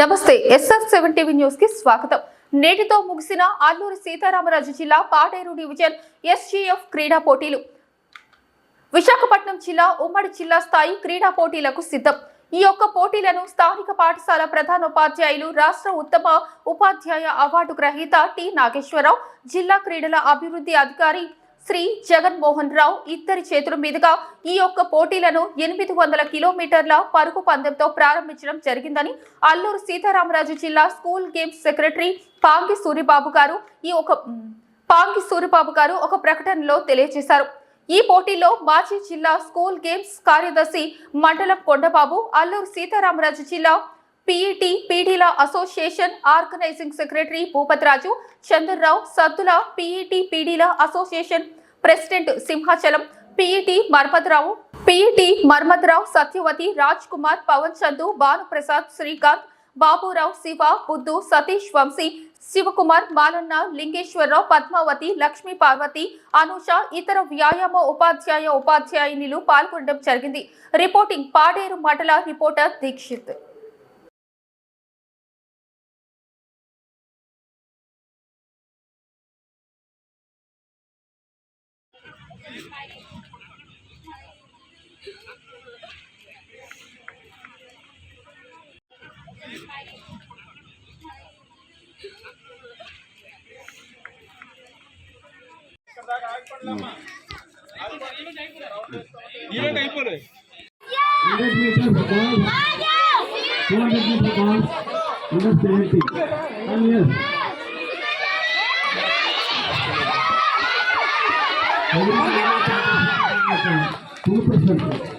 నమస్తే SR seven TV న్యూస్కి స్వాగతం. నేటితో ముగిసిన అల్లూరి సీతారామరాజు జిల్లా పాడేరు డివిజన్ ఎస్జీఎఫ్ క్రీడా పోటీలు. విశాఖపట్నం జిల్లా ఉమ్మడి జిల్లా స్థాయి క్రీడా పోటీలకు సిద్ధం. ఈ యొక్క పోటీలను స్థానిక పాఠశాల ప్రధానోపాధ్యాయులు రాష్ట్ర ఉత్తమ ఉపాధ్యాయ అవార్డు గ్రహీత టి నాగేశ్వరరావు జిల్లా క్రీడల అభివృద్ధి అధికారి శ్రీ జగన్మోహన్ రావు ఇద్దరి చేతుల మీదుగా ఈ యొక్క పోటీలను ఎనిమిది వందల కిలోమీటర్ల పరుగు పందెంతో ప్రారంభించడం జరిగిందని అల్లూరు సీతారామరాజు జిల్లా school games secretary Pangi Suribabu garu ఈ ఒక పాంగి సూరిబాబు గారు ఒక ప్రకటనలో తెలియజేశారు. ఈ పోటీలో మాజీ జిల్లా స్కూల్ గేమ్స్ కార్యదర్శి మండలం కొండబాబు అల్లూరు సీతారామరాజు జిల్లా PET పీడీల association organizing secretary Bhupathiraju Chandrarao సద్దుల PET పీడీల association president Simhachalam PET Marmadrao PET Marmadrao Satyavathi Raj Kumar Pavan Chandu Bhanuprasad Srikanth Baburao Siva Buddhu Satish Vamsi Sivakumar Malanna Lingeswararao Padmavathi Lakshmi Parvathi Anusha ఇతర వ్యాయామ ఉపాధ్యాయ ఉపాధ్యాయునిలు పాల్గొనడం జరిగింది. Reporting Paderu మండల reporter Dikshit. Yes, Mr. Bhagwan. Yes, Mr. Bhagwan. Yes, 我们两个人的都是